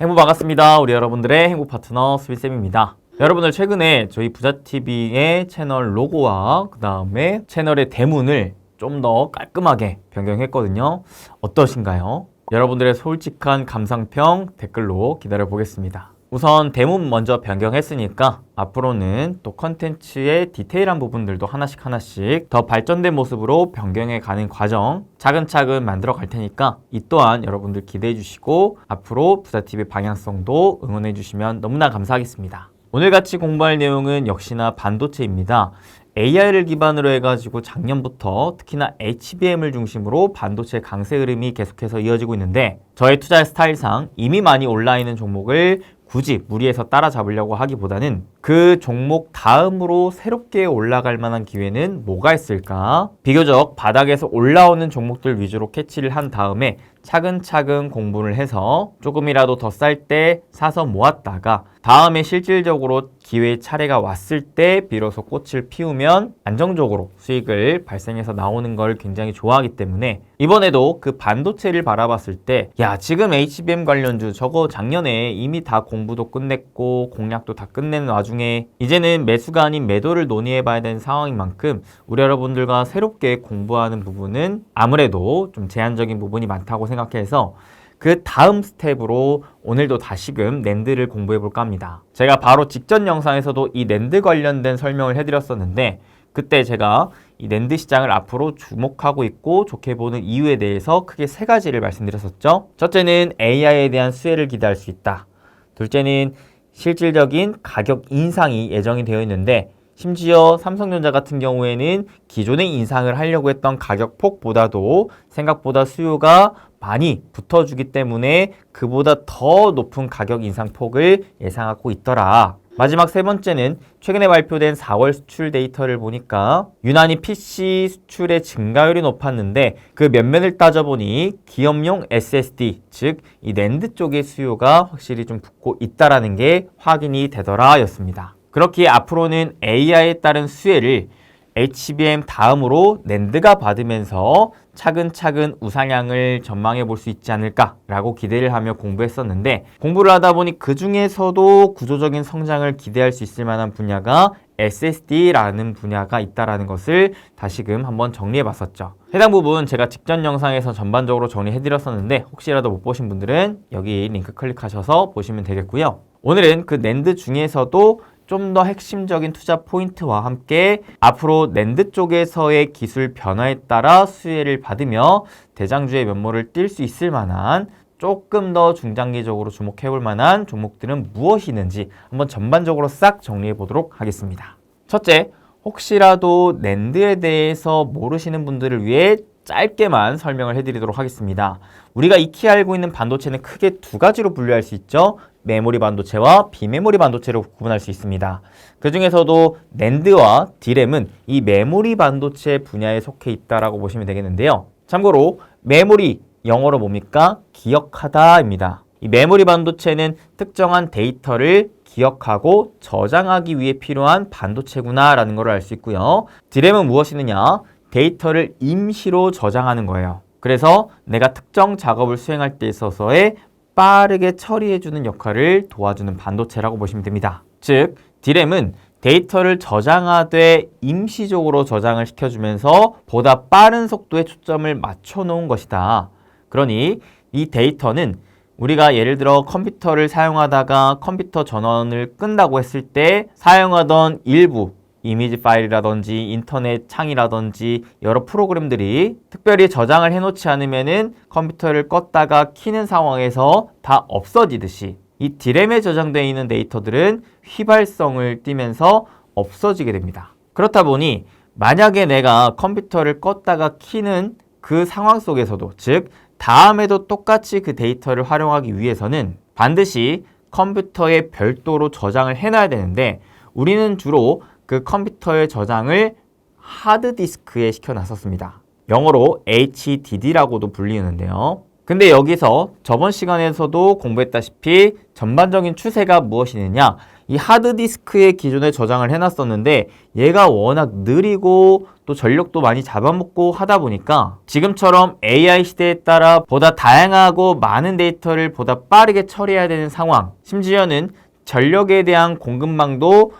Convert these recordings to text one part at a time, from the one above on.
행복 반갑습니다. 우리 여러분들의 행복 파트너 수빈쌤입니다. 여러분들 최근에 저희 부자TV의 채널 로고와 그 다음에 채널의 대문을 좀 더 깔끔하게 변경했거든요. 어떠신가요? 여러분들의 솔직한 감상평 댓글로 기다려 보겠습니다. 우선 대문 먼저 변경했으니까 앞으로는 또 컨텐츠의 디테일한 부분들도 하나씩 하나씩 더 발전된 모습으로 변경해 가는 과정 차근차근 만들어 갈 테니까 이 또한 여러분들 기대해 주시고 앞으로 부자TV 방향성도 응원해 주시면 너무나 감사하겠습니다. 오늘 같이 공부할 내용은 역시나 반도체입니다. AI를 기반으로 해가지고 작년부터 특히나 HBM을 중심으로 반도체 강세 흐름이 계속해서 이어지고 있는데 저의 투자 스타일상 이미 많이 올라 있는 종목을 굳이 무리해서 따라잡으려고 하기보다는 그 종목 다음으로 새롭게 올라갈 만한 기회는 뭐가 있을까? 비교적 바닥에서 올라오는 종목들 위주로 캐치를 한 다음에 차근차근 공부를 해서 조금이라도 더 쌀 때 사서 모았다가 다음에 실질적으로 기회의 차례가 왔을 때 비로소 꽃을 피우면 안정적으로 수익을 발생해서 나오는 걸 굉장히 좋아하기 때문에 이번에도 그 반도체를 바라봤을 때 야 지금 HBM 관련주 저거 작년에 이미 다 공부도 끝냈고 공략도 다 끝낸 와중에 이제는 매수가 아닌 매도를 논의해 봐야 되는 상황인 만큼 우리 여러분들과 새롭게 공부하는 부분은 아무래도 좀 제한적인 부분이 많다고 생각해서 그 다음 스텝으로 오늘도 다시금 낸드를 공부해 볼까 합니다. 제가 바로 직전 영상에서도 이 낸드 관련된 설명을 해드렸었는데 그때 제가 이 낸드 시장을 앞으로 주목하고 있고 좋게 보는 이유에 대해서 크게 세 가지를 말씀드렸었죠. 첫째는 AI에 대한 수혜를 기대할 수 있다. 둘째는 실질적인 가격 인상이 예정이 되어 있는데 심지어 삼성전자 같은 경우에는 기존에 인상을 하려고 했던 가격 폭보다도 생각보다 수요가 많이 붙어주기 때문에 그보다 더 높은 가격 인상 폭을 예상하고 있더라. 마지막 세 번째는 최근에 발표된 4월 수출 데이터를 보니까 유난히 PC 수출의 증가율이 높았는데 그 면면을 따져보니 기업용 SSD 즉 이 낸드 쪽의 수요가 확실히 좀 붙고 있다라는 게 확인이 되더라 였습니다. 그렇기에 앞으로는 AI에 따른 수혜를 HBM 다음으로 낸드가 받으면서 차근차근 우상향을 전망해 볼 수 있지 않을까라고 기대를 하며 공부했었는데 공부를 하다 보니 그 중에서도 구조적인 성장을 기대할 수 있을 만한 분야가 SSD라는 분야가 있다라는 것을 다시금 한번 정리해 봤었죠. 해당 부분 제가 직전 영상에서 전반적으로 정리해 드렸었는데 혹시라도 못 보신 분들은 여기 링크 클릭하셔서 보시면 되겠고요. 오늘은 그 낸드 중에서도 좀 더 핵심적인 투자 포인트와 함께 앞으로 낸드 쪽에서의 기술 변화에 따라 수혜를 받으며 대장주의 면모를 띌 수 있을 만한 조금 더 중장기적으로 주목해 볼 만한 종목들은 무엇이 있는지 한번 전반적으로 싹 정리해 보도록 하겠습니다. 첫째, 혹시라도 낸드에 대해서 모르시는 분들을 위해 짧게만 설명을 해드리도록 하겠습니다. 우리가 익히 알고 있는 반도체는 크게 두 가지로 분류할 수 있죠. 메모리 반도체와 비메모리 반도체로 구분할 수 있습니다. 그 중에서도 낸드와 디램은 이 메모리 반도체 분야에 속해 있다라고 보시면 되겠는데요. 참고로 메모리 영어로 뭡니까? 기억하다입니다. 이 메모리 반도체는 특정한 데이터를 기억하고 저장하기 위해 필요한 반도체구나라는 걸 알 수 있고요. 디램은 무엇이느냐? 데이터를 임시로 저장하는 거예요. 그래서 내가 특정 작업을 수행할 때 있어서의 빠르게 처리해주는 역할을 도와주는 반도체라고 보시면 됩니다. 즉, 디램은 데이터를 저장하되 임시적으로 저장을 시켜주면서 보다 빠른 속도에 초점을 맞춰 놓은 것이다. 그러니 이 데이터는 우리가 예를 들어 컴퓨터를 사용하다가 컴퓨터 전원을 끈다고 했을 때 사용하던 일부 이미지 파일이라든지 인터넷 창이라든지 여러 프로그램들이 특별히 저장을 해놓지 않으면은 컴퓨터를 껐다가 키는 상황에서 다 없어지듯이 이 디램에 저장되어 있는 데이터들은 휘발성을 띠면서 없어지게 됩니다. 그렇다 보니 만약에 내가 컴퓨터를 껐다가 키는 그 상황 속에서도 즉 다음에도 똑같이 그 데이터를 활용하기 위해서는 반드시 컴퓨터에 별도로 저장을 해놔야 되는데 우리는 주로 그 컴퓨터의 저장을 하드디스크에 시켜놨었습니다. 영어로 HDD라고도 불리는데요. 근데 여기서 저번 시간에서도 공부했다시피 전반적인 추세가 무엇이느냐 이 하드디스크에 기존에 저장을 해놨었는데 얘가 워낙 느리고 또 전력도 많이 잡아먹고 하다 보니까 지금처럼 AI 시대에 따라 보다 다양하고 많은 데이터를 보다 빠르게 처리해야 되는 상황 심지어는 전력에 대한 공급망도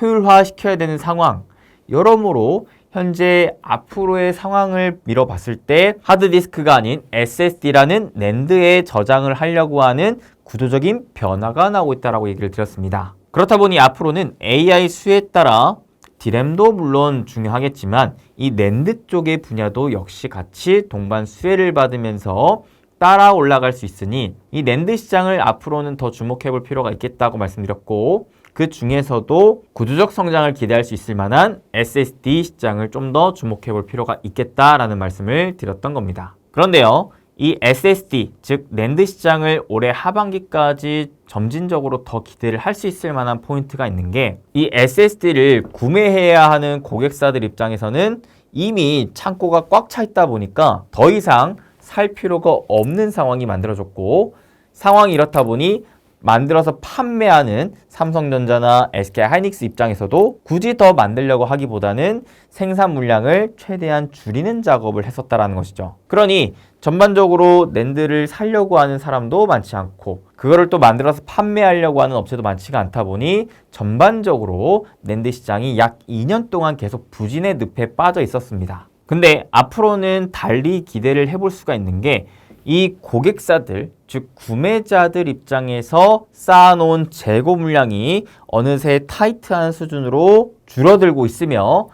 효율화시켜야 되는 상황 여러모로 현재 앞으로의 상황을 미뤄봤을 때 하드디스크가 아닌 SSD라는 낸드에 저장을 하려고 하는 구조적인 변화가 나오고 있다고 얘기를 드렸습니다. 그렇다 보니 앞으로는 AI 수에 따라 디램도 물론 중요하겠지만 이 낸드 쪽의 분야도 역시 같이 동반 수혜를 받으면서 따라 올라갈 수 있으니 이 낸드 시장을 앞으로는 더 주목해 볼 필요가 있겠다고 말씀드렸고 그 중에서도 구조적 성장을 기대할 수 있을 만한 SSD 시장을 좀 더 주목해 볼 필요가 있겠다라는 말씀을 드렸던 겁니다. 그런데요. 이 SSD, 즉 낸드 시장을 올해 하반기까지 점진적으로 더 기대를 할 수 있을 만한 포인트가 있는 게 이 SSD를 구매해야 하는 고객사들 입장에서는 이미 창고가 꽉 차 있다 보니까 더 이상 살 필요가 없는 상황이 만들어졌고 상황이 이렇다 보니 만들어서 판매하는 삼성전자나 SK 하이닉스 입장에서도 굳이 더 만들려고 하기보다는 생산 물량을 최대한 줄이는 작업을 했었다라는 것이죠. 그러니 전반적으로 낸드를 살려고 하는 사람도 많지 않고 그거를 또 만들어서 판매하려고 하는 업체도 많지가 않다 보니 전반적으로 낸드 시장이 약 2년 동안 계속 부진의 늪에 빠져 있었습니다. 근데 앞으로는 달리 기대를 해볼 수가 있는 게 이 고객사들, 즉 구매자들 입장에서 쌓아놓은 재고 물량이 어느새 타이트한 수준으로 줄어들고 있으며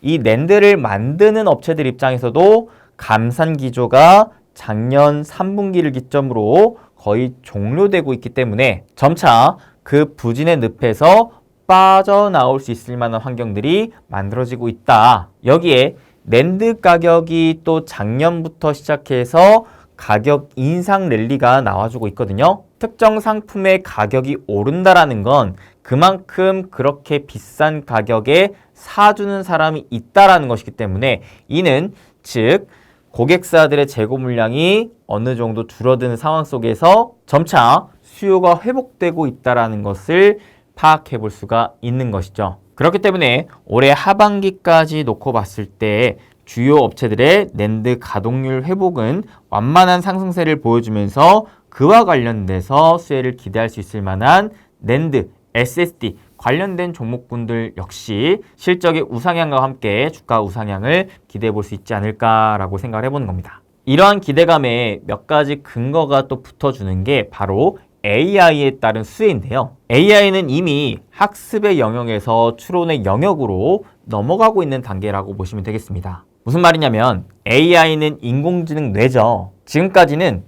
이 낸드를 만드는 업체들 입장에서도 감산 기조가 작년 3분기를 기점으로 거의 종료되고 있기 때문에 점차 그 부진의 늪에서 빠져나올 수 있을 만한 환경들이 만들어지고 있다. 여기에 낸드 가격이 또 작년부터 시작해서 가격 인상 랠리가 나와주고 있거든요. 특정 상품의 가격이 오른다라는 건 그만큼 그렇게 비싼 가격에 사주는 사람이 있다라는 것이기 때문에 이는 즉 고객사들의 재고 물량이 어느 정도 줄어드는 상황 속에서 점차 수요가 회복되고 있다라는 것을 파악해 볼 수가 있는 것이죠. 그렇기 때문에 올해 하반기까지 놓고 봤을 때 주요 업체들의 낸드 가동률 회복은 완만한 상승세를 보여주면서 그와 관련돼서 수혜를 기대할 수 있을 만한 낸드, SSD 관련된 종목군들 역시 실적의 우상향과 함께 주가 우상향을 기대해 볼 수 있지 않을까라고 생각을 해보는 겁니다. 이러한 기대감에 몇 가지 근거가 또 붙어주는 게 바로 AI에 따른 수혜인데요. AI는 이미 학습의 영역에서 추론의 영역으로 넘어가고 있는 단계라고 보시면 되겠습니다. 무슨 말이냐면 AI는 인공지능 뇌죠. 지금까지는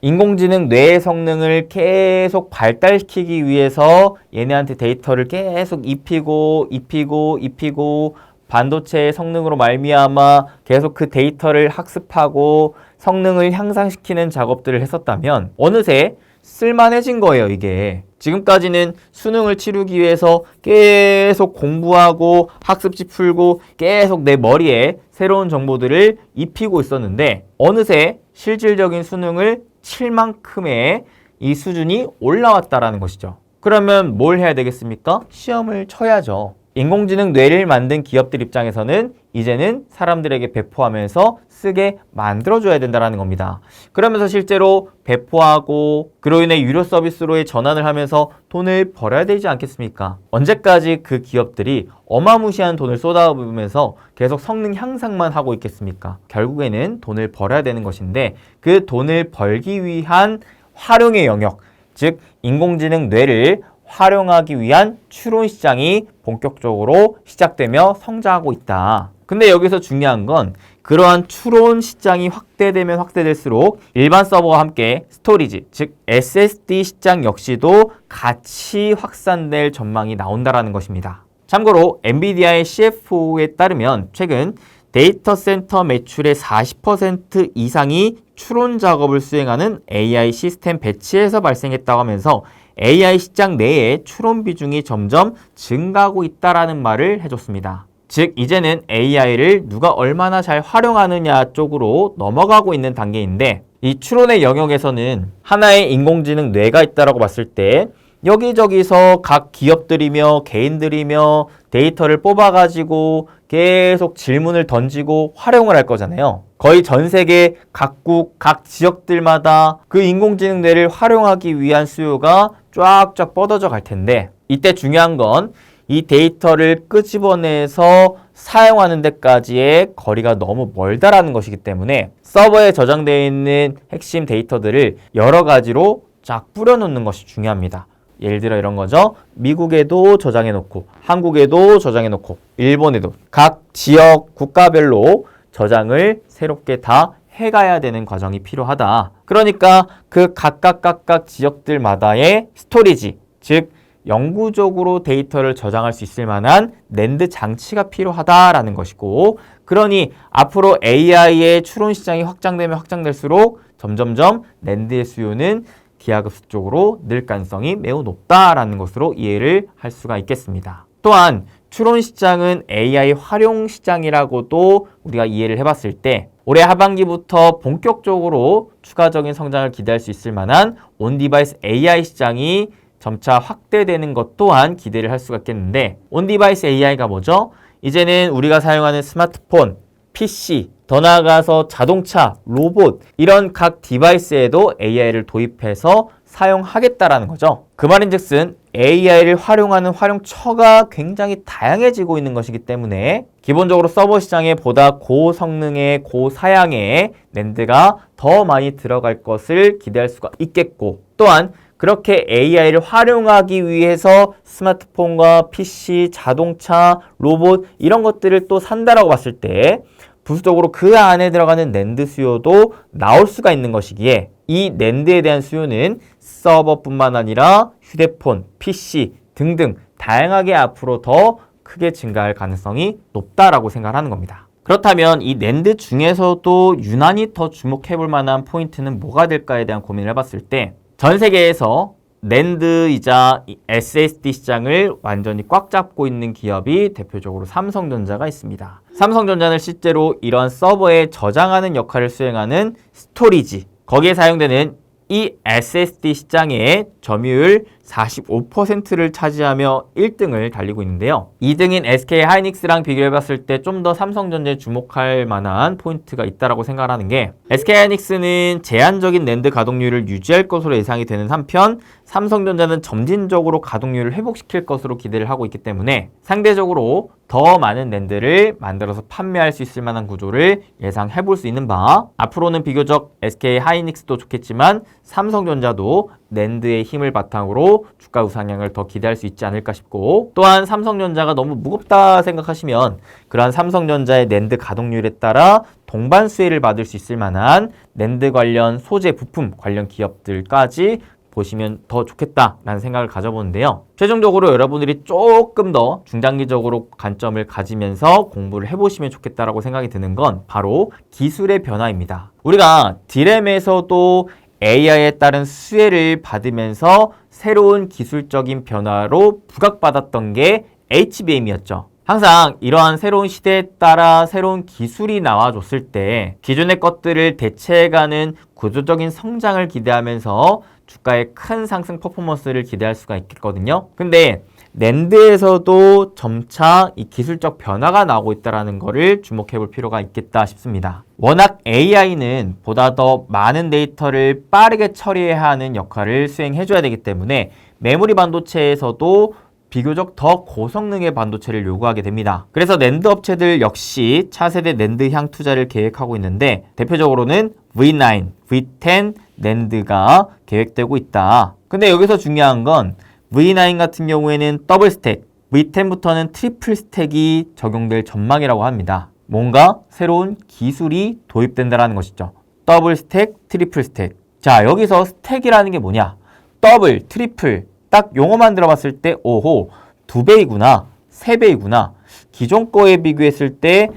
인공지능 뇌의 성능을 계속 발달시키기 위해서 얘네한테 데이터를 계속 입히고 입히고 입히고 반도체의 성능으로 말미암아 계속 그 데이터를 학습하고 성능을 향상시키는 작업들을 했었다면 어느새 쓸만해진 거예요, 이게. 지금까지는 수능을 치르기 위해서 계속 공부하고 학습지 풀고 계속 내 머리에 새로운 정보들을 입히고 있었는데 어느새 실질적인 수능을 칠 만큼의 이 수준이 올라왔다라는 것이죠. 그러면 뭘 해야 되겠습니까? 시험을 쳐야죠. 인공지능 뇌를 만든 기업들 입장에서는 이제는 사람들에게 배포하면서 쓰게 만들어줘야 된다는 겁니다. 그러면서 실제로 배포하고 그로 인해 유료 서비스로의 전환을 하면서 돈을 벌어야 되지 않겠습니까? 언제까지 그 기업들이 어마무시한 돈을 쏟아부으면서 계속 성능 향상만 하고 있겠습니까? 결국에는 돈을 벌어야 되는 것인데 그 돈을 벌기 위한 활용의 영역, 즉 인공지능 뇌를 활용하기 위한 추론 시장이 본격적으로 시작되며 성장하고 있다. 근데 여기서 중요한 건 그러한 추론 시장이 확대되면 확대될수록 일반 서버와 함께 스토리지, 즉 SSD 시장 역시도 같이 확산될 전망이 나온다라는 것입니다. 참고로 엔비디아의 CFO에 따르면 최근 데이터 센터 매출의 40% 이상이 추론 작업을 수행하는 AI 시스템 배치에서 발생했다고 하면서 AI 시장 내에 추론 비중이 점점 증가하고 있다라는 말을 해줬습니다. 즉 이제는 AI를 누가 얼마나 잘 활용하느냐 쪽으로 넘어가고 있는 단계인데 이 추론의 영역에서는 하나의 인공지능 뇌가 있다라고 봤을 때 여기저기서 각 기업들이며 개인들이며 데이터를 뽑아가지고 계속 질문을 던지고 활용을 할 거잖아요. 거의 전 세계 각국, 각 지역들마다 그 인공지능 뇌를 활용하기 위한 수요가 쫙쫙 뻗어져 갈 텐데 이때 중요한 건 이 데이터를 끄집어내서 사용하는 데까지의 거리가 너무 멀다라는 것이기 때문에 서버에 저장되어 있는 핵심 데이터들을 여러 가지로 쫙 뿌려놓는 것이 중요합니다. 예를 들어 이런 거죠. 미국에도 저장해 놓고, 한국에도 저장해 놓고, 일본에도 각 지역 국가별로 저장을 새롭게 다 해가야 되는 과정이 필요하다. 그러니까 그 각각 각각 지역들마다의 스토리지, 즉 영구적으로 데이터를 저장할 수 있을 만한 낸드 장치가 필요하다라는 것이고 그러니 앞으로 AI의 추론 시장이 확장되면 확장될수록 점점점 낸드의 수요는 기하급수 쪽으로 늘 가능성이 매우 높다라는 것으로 이해를 할 수가 있겠습니다. 또한 추론 시장은 AI 활용 시장이라고도 우리가 이해를 해봤을 때 올해 하반기부터 본격적으로 추가적인 성장을 기대할 수 있을 만한 온 디바이스 AI 시장이 점차 확대되는 것 또한 기대를 할 수가 있겠는데 온 디바이스 AI가 뭐죠? 이제는 우리가 사용하는 스마트폰, PC, 더 나아가서 자동차, 로봇 이런 각 디바이스에도 AI를 도입해서 사용하겠다라는 거죠. 그 말인즉슨 AI를 활용하는 활용처가 굉장히 다양해지고 있는 것이기 때문에 기본적으로 서버 시장에 보다 고성능의 고사양의 낸드가 더 많이 들어갈 것을 기대할 수가 있겠고 또한 그렇게 AI를 활용하기 위해서 스마트폰과 PC, 자동차, 로봇 이런 것들을 또 산다라고 봤을 때 부수적으로 그 안에 들어가는 낸드 수요도 나올 수가 있는 것이기에 이 낸드에 대한 수요는 서버뿐만 아니라 휴대폰, PC 등등 다양하게 앞으로 더 크게 증가할 가능성이 높다라고 생각하는 겁니다. 그렇다면 이 낸드 중에서도 유난히 더 주목해 볼 만한 포인트는 뭐가 될까에 대한 고민을 해봤을 때 전 세계에서 낸드이자 SSD 시장을 완전히 꽉 잡고 있는 기업이 대표적으로 삼성전자가 있습니다. 삼성전자는 실제로 이런 서버에 저장하는 역할을 수행하는 스토리지, 거기에 사용되는 이 SSD 시장의 점유율 45%를 차지하며 1등을 달리고 있는데요. 2등인 SK 하이닉스랑 비교해 봤을 때 좀 더 삼성전자에 주목할 만한 포인트가 있다라고 생각하는 게 SK 하이닉스는 제한적인 낸드 가동률을 유지할 것으로 예상이 되는 한편 삼성전자는 점진적으로 가동률을 회복시킬 것으로 기대를 하고 있기 때문에 상대적으로 더 많은 낸드를 만들어서 판매할 수 있을 만한 구조를 예상해 볼 수 있는 바. 앞으로는 비교적 SK 하이닉스도 좋겠지만 삼성전자도 낸드의 힘을 바탕으로 주가 우상향을 더 기대할 수 있지 않을까 싶고 또한 삼성전자가 너무 무겁다 생각하시면 그러한 삼성전자의 낸드 가동률에 따라 동반 수혜를 받을 수 있을 만한 낸드 관련 소재 부품 관련 기업들까지 보시면 더 좋겠다라는 생각을 가져보는데요. 최종적으로 여러분들이 조금 더 중장기적으로 관점을 가지면서 공부를 해보시면 좋겠다라고 생각이 드는 건 바로 기술의 변화입니다. 우리가 디램에서도 AI에 따른 수혜를 받으면서 새로운 기술적인 변화로 부각받았던 게 HBM이었죠. 항상 이러한 새로운 시대에 따라 새로운 기술이 나와줬을 때 기존의 것들을 대체해가는 구조적인 성장을 기대하면서 주가의 큰 상승 퍼포먼스를 기대할 수가 있겠거든요. 근데 낸드에서도 점차 이 기술적 변화가 나오고 있다는 것을 주목해 볼 필요가 있겠다 싶습니다. 워낙 AI는 보다 더 많은 데이터를 빠르게 처리해야 하는 역할을 수행해 줘야 되기 때문에 메모리 반도체에서도 비교적 더 고성능의 반도체를 요구하게 됩니다. 그래서 낸드 업체들 역시 차세대 낸드 향 투자를 계획하고 있는데 대표적으로는 V9, V10 낸드가 계획되고 있다. 근데 여기서 중요한 건 V9 같은 경우에는 더블 스택, V10부터는 트리플 스택이 적용될 전망이라고 합니다. 뭔가 새로운 기술이 도입된다는 것이죠. 더블 스택, 트리플 스택. 자, 여기서 스택이라는 게 뭐냐? 더블, 트리플. 딱 용어만 들어봤을 때, 오호, 두 배이구나, 세 배이구나. 기존 거에 비교했을 때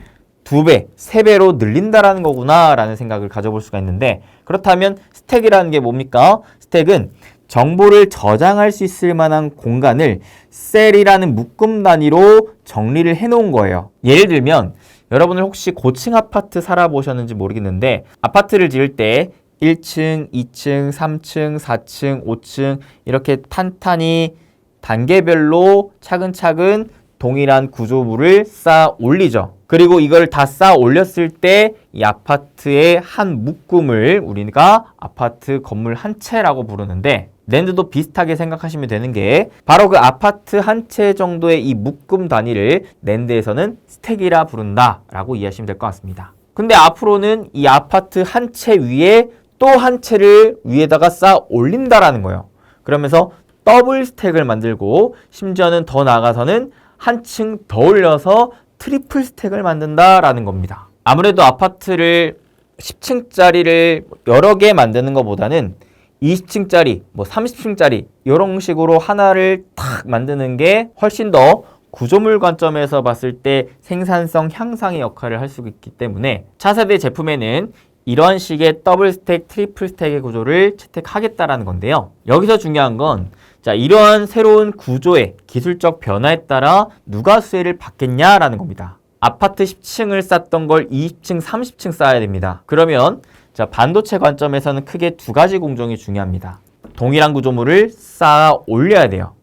두 배, 세 배로 늘린다라는 거구나 라는 생각을 가져볼 수가 있는데 그렇다면 스택이라는 게 뭡니까? 스택은 정보를 저장할 수 있을 만한 공간을 셀이라는 묶음 단위로 정리를 해 놓은 거예요. 예를 들면 여러분들 혹시 고층 아파트 살아보셨는지 모르겠는데 아파트를 지을 때 1층, 2층, 3층, 4층, 5층 이렇게 탄탄히 단계별로 차근차근 동일한 구조물을 쌓아 올리죠. 그리고 이걸 다 쌓아 올렸을 때 이 아파트의 한 묶음을 우리가 아파트 건물 한 채라고 부르는데 랜드도 비슷하게 생각하시면 되는 게 바로 그 아파트 한 채 정도의 이 묶음 단위를 랜드에서는 스택이라 부른다라고 이해하시면 될 것 같습니다. 근데 앞으로는 이 아파트 한 채 위에 또 한 채를 위에다가 쌓아 올린다라는 거예요. 그러면서 더블 스택을 만들고 심지어는 더 나아가서는 한층 더 올려서 트리플 스택을 만든다라는 겁니다. 아무래도 아파트를 10층짜리를 여러 개 만드는 것보다는 20층짜리, 뭐 30층짜리 이런 식으로 하나를 탁 만드는 게 훨씬 더 구조물 관점에서 봤을 때 생산성 향상의 역할을 할 수 있기 때문에 차세대 제품에는 이런 식의 더블 스택, 트리플 스택의 구조를 채택하겠다라는 건데요. 여기서 중요한 건 자, 이러한 새로운 구조의 기술적 변화에 따라 누가 수혜를 받겠냐라는 겁니다. 아파트 10층을 쌓던 걸 20층, 30층 쌓아야 됩니다. 그러면 자, 반도체 관점에서는 크게 두 가지 공정이 중요합니다. 동일한 구조물을 쌓아 올려야 돼요.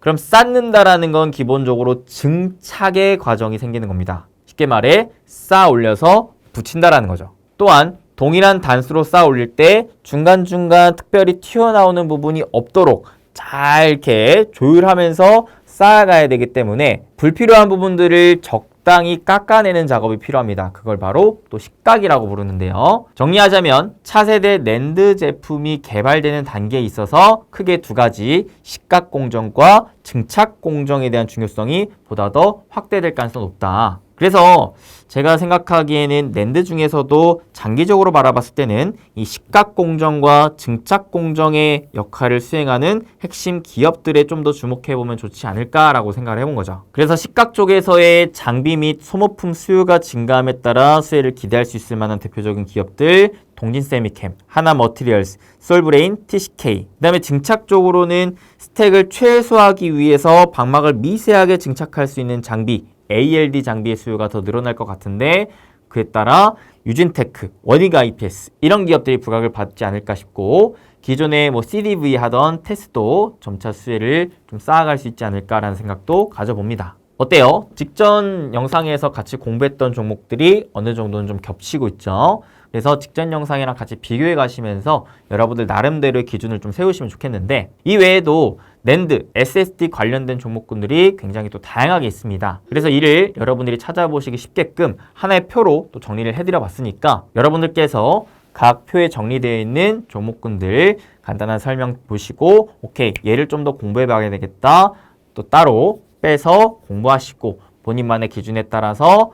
그럼 쌓는다라는 건 기본적으로 증착의 과정이 생기는 겁니다. 쉽게 말해 쌓아 올려서 붙인다라는 거죠. 또한 동일한 단수로 쌓아 올릴 때 중간중간 특별히 튀어나오는 부분이 없도록 잘 이렇게 조율하면서 쌓아가야 되기 때문에 불필요한 부분들을 적당히 깎아내는 작업이 필요합니다. 그걸 바로 또 식각이라고 부르는데요. 정리하자면 차세대 랜드 제품이 개발되는 단계에 있어서 크게 두 가지 식각 공정과 증착 공정에 대한 중요성이 보다 더 확대될 가능성이 높다. 그래서 제가 생각하기에는 랜드 중에서도 장기적으로 바라봤을 때는 이 식각 공정과 증착 공정의 역할을 수행하는 핵심 기업들에 좀 더 주목해 보면 좋지 않을까라고 생각을 해본 거죠. 그래서 식각 쪽에서의 장비 및 소모품 수요가 증가함에 따라 수혜를 기대할 수 있을 만한 대표적인 기업들 동진 세미캠, 하나 머티리얼스, 솔브레인, TCK. 그 다음에 증착 쪽으로는 스택을 최소화하기 위해서 방막을 미세하게 증착할 수 있는 장비 ALD 장비의 수요가 더 늘어날 것 같은데 그에 따라 유진테크, 원익 IPS 이런 기업들이 부각을 받지 않을까 싶고 기존에 뭐 CDV 하던 테스도 점차 수혜를 좀 쌓아갈 수 있지 않을까라는 생각도 가져봅니다. 어때요? 직전 영상에서 같이 공부했던 종목들이 어느 정도는 좀 겹치고 있죠. 그래서 직전 영상이랑 같이 비교해 가시면서 여러분들 나름대로의 기준을 좀 세우시면 좋겠는데 이 외에도 랜드, SSD 관련된 종목군들이 굉장히 또 다양하게 있습니다. 그래서 이를 여러분들이 찾아보시기 쉽게끔 하나의 표로 또 정리를 해드려 봤으니까 여러분들께서 각 표에 정리되어 있는 종목군들 간단한 설명 보시고 오케이 얘를 좀 더 공부해 봐야 되겠다 또 따로 빼서 공부하시고 본인만의 기준에 따라서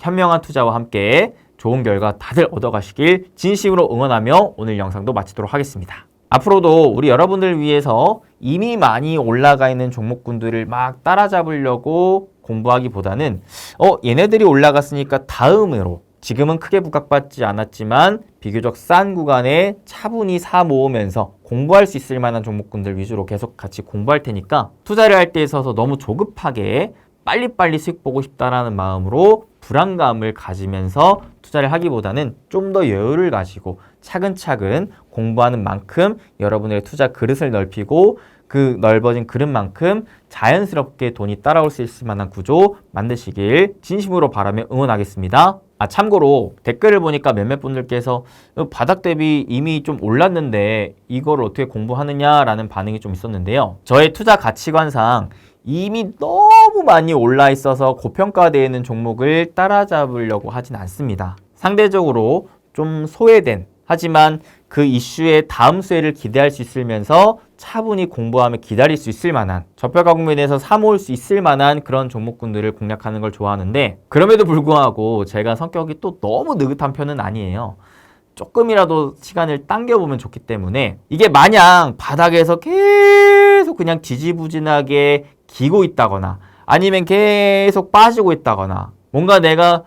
현명한 투자와 함께 좋은 결과 다들 얻어가시길 진심으로 응원하며 오늘 영상도 마치도록 하겠습니다. 앞으로도 우리 여러분들 위해서 이미 많이 올라가 있는 종목군들을 막 따라잡으려고 공부하기보다는 어 얘네들이 올라갔으니까 다음으로 지금은 크게 부각받지 않았지만 비교적 싼 구간에 차분히 사 모으면서 공부할 수 있을 만한 종목군들 위주로 계속 같이 공부할 테니까 투자를 할 때 있어서 너무 조급하게 빨리빨리 수익 보고 싶다라는 마음으로 불안감을 가지면서 투자를 하기보다는 좀 더 여유를 가지고 차근차근 공부하는 만큼 여러분의 투자 그릇을 넓히고 그 넓어진 그릇만큼 자연스럽게 돈이 따라올 수 있을 만한 구조 만드시길 진심으로 바라며 응원하겠습니다. 아, 참고로 댓글을 보니까 몇몇 분들께서 바닥 대비 이미 좀 올랐는데 이걸 어떻게 공부하느냐라는 반응이 좀 있었는데요. 저의 투자 가치관상 이미 너무 많이 올라 있어서 고평가되어 있는 종목을 따라잡으려고 하진 않습니다. 상대적으로 좀 소외된 하지만 그 이슈의 다음 수혜를 기대할 수 있으면서 차분히 공부하며 기다릴 수 있을 만한 저평가 국면에서 사모을 수 있을 만한 그런 종목군들을 공략하는 걸 좋아하는데 그럼에도 불구하고 제가 성격이 또 너무 느긋한 편은 아니에요. 조금이라도 시간을 당겨보면 좋기 때문에 이게 마냥 바닥에서 계속 그냥 지지부진하게 기고 있다거나 아니면 계속 빠지고 있다거나 뭔가 내가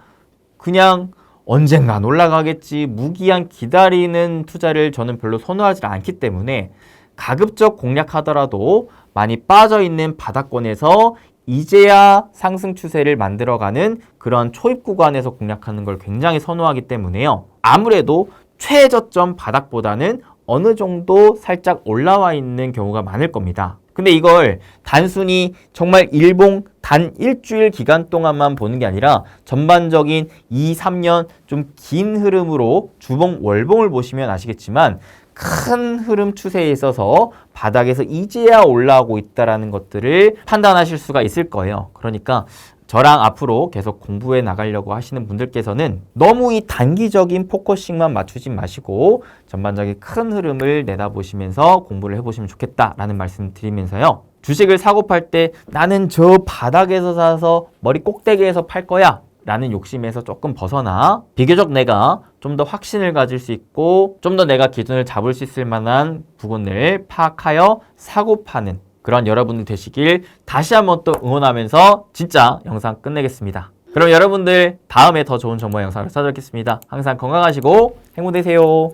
그냥 언젠간 올라가겠지 무기한 기다리는 투자를 저는 별로 선호하지 않기 때문에 가급적 공략하더라도 많이 빠져 있는 바닥권에서 이제야 상승 추세를 만들어가는 그런 초입 구간에서 공략하는 걸 굉장히 선호하기 때문에요. 아무래도 최저점 바닥보다는 어느 정도 살짝 올라와 있는 경우가 많을 겁니다. 근데 이걸 단순히 정말 일봉 단 일주일 기간 동안만 보는 게 아니라 전반적인 2, 3년 좀 긴 흐름으로 주봉, 월봉을 보시면 아시겠지만 큰 흐름 추세에 있어서 바닥에서 이제야 올라오고 있다라는 것들을 판단하실 수가 있을 거예요. 그러니까 저랑 앞으로 계속 공부해 나가려고 하시는 분들께서는 너무 이 단기적인 포커싱만 맞추지 마시고 전반적인 큰 흐름을 내다보시면서 공부를 해보시면 좋겠다라는 말씀 드리면서요. 주식을 사고 팔 때 나는 저 바닥에서 사서 머리 꼭대기에서 팔 거야. 라는 욕심에서 조금 벗어나 비교적 내가 좀 더 확신을 가질 수 있고 좀 더 내가 기준을 잡을 수 있을 만한 부분을 파악하여 사고 파는 그런 여러분들 되시길 다시 한번 또 응원하면서 진짜 영상 끝내겠습니다. 그럼 여러분들 다음에 더 좋은 정보 영상을 찾아뵙겠습니다. 항상 건강하시고 행복되세요.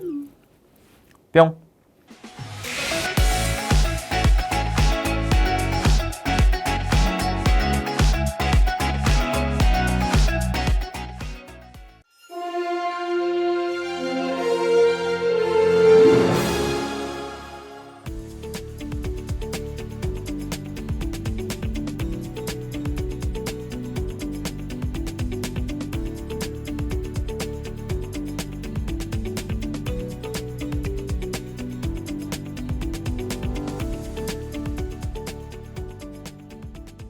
뿅.